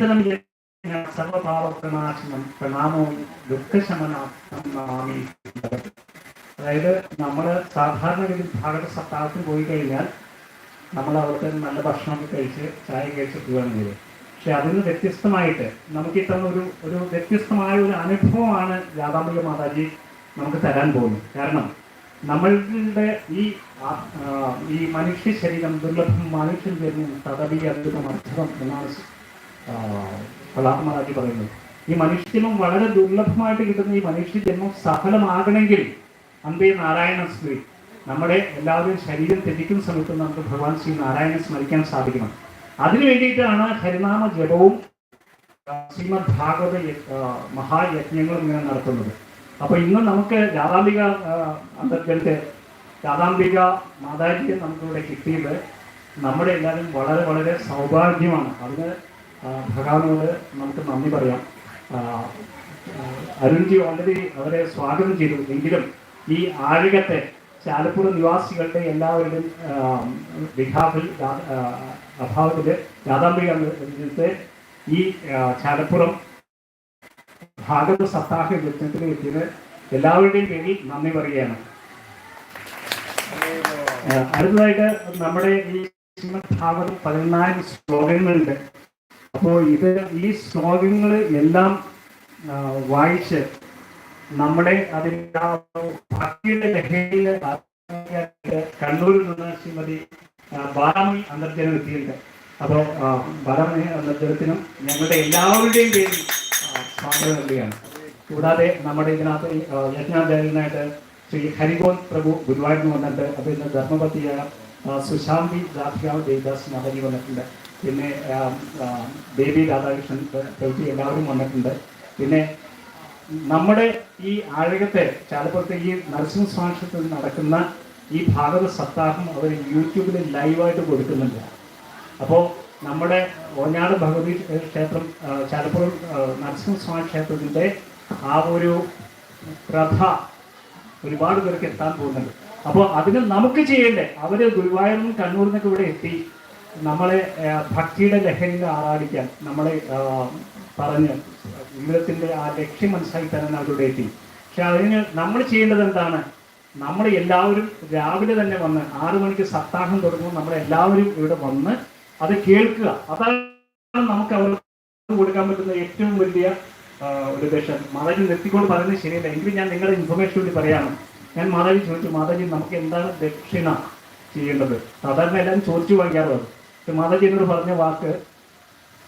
കീർത്തനം സർവഭാവപ്രണാശനം പ്രണാമവും ദുഃഖശമനാമി അതായത് നമ്മൾ സാധാരണഗതി ഭാഗത്ത് സപ്താഹത്തിന് പോയി കഴിഞ്ഞാൽ നമ്മൾ അവിടുത്തെ നല്ല ഭക്ഷണം കഴിച്ച് ചായ കഴിച്ച് പോവുകയാണെങ്കിൽ. പക്ഷെ അതിന് വ്യത്യസ്തമായിട്ട് നമുക്ക് ഇത്തരം ഒരു ഒരു വ്യത്യസ്തമായ ഒരു അനുഭവമാണ് രാധാംബിക മാതാജി നമുക്ക് തരാൻ പോകുന്നത്. കാരണം നമ്മളുടെ ഈ ഈ മനുഷ്യ ശരീരം ദുർലഭം മനുഷ്യൻ ജന്മം തടവി അദ്ഭുതം അർത്ഥം എന്നാണ് മാതാജി പറയുന്നത് ഈ മനുഷ്യജന്മം വളരെ ദുർലഭമായിട്ട് കിട്ടുന്ന ഈ മനുഷ്യജന്മം സഫലമാകണമെങ്കിൽ അമ്പേ നാരായണ സ്മൃതി നമ്മുടെ എല്ലാവരും ശരീരം തെറ്റിക്കുന്ന സമയത്ത് നമുക്ക് ഭഗവാൻ ശ്രീ നാരായണനെ സ്മരിക്കാൻ സാധിക്കണം. അതിനു വേണ്ടിയിട്ടാണ് ഹരിനാമ ജപവും ശ്രീമദ് ഭാഗവത മഹായജ്ഞങ്ങളും ഇങ്ങനെ നടത്തുന്നത്. അപ്പൊ ഇന്ന് നമുക്ക് രാധാംബിക അന്തർജലത്തെ രാധാംബിക മാതാജിയെ നമുക്കിവിടെ കിട്ടിയത് നമ്മുടെ എല്ലാവരും വളരെ വളരെ സൗഭാഗ്യമാണ്. അതിന് ഭഗവാനോട് നമുക്ക് നന്ദി പറയാം. അരുൺജി ഓൾറെഡി അവരെ സ്വാഗതം ചെയ്തു. എങ്കിലും ഈ ആഴകത്തെ ചാലപ്പുറ നിവാസികളുടെ എല്ലാവരുടെയും വിഹാഫിൽ അഭാവത്തിൽ രാധാംബിക ഈ ചാലപ്പുറം ഭാഗവത സപ്താഹ യജ്ഞത്തിന് എത്തിയത് എല്ലാവരുടെയും പേരിൽ നന്ദി പറയുകയാണ്. അടുത്തതായിട്ട് നമ്മുടെ ഈ ഭാഗം പതിനായിരം ശ്ലോകങ്ങളുണ്ട്. അപ്പോൾ ഇത് ഈ ശ്ലോകങ്ങൾ എല്ലാം വായിച്ച് നമ്മുടെ അതിന്റെ ആ കണ്ണൂരിൽ നിന്ന് ശ്രീമതി ബാലാമി അന്തർജനം എത്തിയിട്ടുണ്ട്. അപ്പോൾ ബാലാമണി അന്തർജനത്തിനും ഞങ്ങളുടെ എല്ലാവരുടെയും പേരിൽ സ്വാഗതം നൽകുകയാണ്. കൂടാതെ നമ്മുടെ ഇതിനകത്ത് യജ്ഞാദേവനായിട്ട് ശ്രീ ഹരിഗോൻ പ്രഭു ഗുരുവായൂരിൽ വന്നിട്ട് അതിന് ധർമ്മപതിയായ ആ, സുശാന്തി രാധികാവ് ദേവിദാസ് മഹരി വന്നിട്ടുണ്ട്. പിന്നെ ബേബി രാധാകൃഷ്ണൻ പ്രവൃത്തി എല്ലാവരും വന്നിട്ടുണ്ട്. പിന്നെ നമ്മുടെ ഈ ആഴകത്തെ ചാലപ്പുറത്തെ ഈ നരസിംഹസ്വാമി ക്ഷേത്രത്തിൽ നടക്കുന്ന ഈ ഭാഗവത സപ്താഹം അവർ യൂട്യൂബിൽ ലൈവായിട്ട് കൊടുക്കുന്നുണ്ട്. അപ്പോൾ നമ്മുടെ ഓഞ്ഞാട് ഭഗവതി ക്ഷേത്രം ചാലപ്പുറ നരസിംഹസ്വാമി ക്ഷേത്രത്തിന്റെ ആ ഒരു പ്രഥ ഒരുപാട് പേർക്ക് എത്താൻ പോകുന്നുണ്ട്. അപ്പോൾ അതിന് നമുക്ക് ചെയ്യേണ്ടേ? അവർ ഗുരുവായൂരിൽ നിന്ന് കണ്ണൂരിൽ നിന്നൊക്കെ ഇവിടെ എത്തി നമ്മളെ ഭക്തിയുടെ ലഹരിയിൽ ആറാടിക്കാൻ നമ്മളെ പറഞ്ഞ് ജീവിതത്തിന്റെ ആ ലക്ഷ്യം മനസ്സിലാക്കി തരാൻ അവരുടെ എത്തി പക്ഷെ അതിന് നമ്മൾ ചെയ്യേണ്ടത് എന്താണ്? നമ്മൾ എല്ലാവരും രാവിലെ തന്നെ വന്ന് ആറു മണിക്ക് സപ്താഹം തുടങ്ങുമ്പോൾ നമ്മൾ എല്ലാവരും ഇവിടെ വന്ന് അത് കേൾക്കുക. അതാണ് നമുക്ക് അവർക്ക് കൊടുക്കാൻ പറ്റുന്ന ഏറ്റവും വലിയ ഒരു ദേശം മാതാജി നിർത്തിക്കൊണ്ട് പറയുന്നത് ശരിയല്ല. എങ്കിലും ഞാൻ നിങ്ങളുടെ ഇൻഫർമേഷൻ വേണ്ടി പറയാണ്. ഞാൻ മാതാജി ചോദിച്ചു മാതാജി നമുക്ക് എന്താണ് ദക്ഷിണ ചെയ്യേണ്ടത്? സാധാരണ എല്ലാവരും ചോദിച്ചു വാങ്ങിക്കാറുള്ളത്. മാതാജി എന്നോട് പറഞ്ഞ വാക്ക്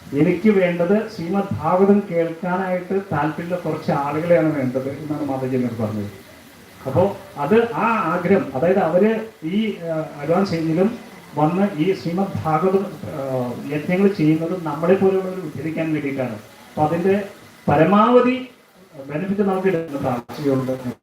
എനിക്ക് വേണ്ടത് ശ്രീമദ് ഭാഗവതം കേൾക്കാനായിട്ട് താല്പര്യമുള്ള കുറച്ച് ആളുകളെയാണ് വേണ്ടത് എന്നാണ് മാതാജി എന്നോട് പറഞ്ഞത്. അപ്പോൾ അത് ആ ആഗ്രഹം അതായത് അവർ ഈ അഡ്വാൻസ് ഏജിലും വന്ന് ഈ ശ്രീമദ് ഭാഗവതം യജ്ഞങ്ങൾ ചെയ്യുന്നത് നമ്മളെ പോലുള്ളവർ ഉദ്ധരിക്കാൻ വേണ്ടിയിട്ടാണ്. അപ്പൊ അതിന്റെ പരമാവധി ബെനിഫിറ്റ് നമുക്ക് എടുക്കുന്ന താല്പര്യമുണ്ട്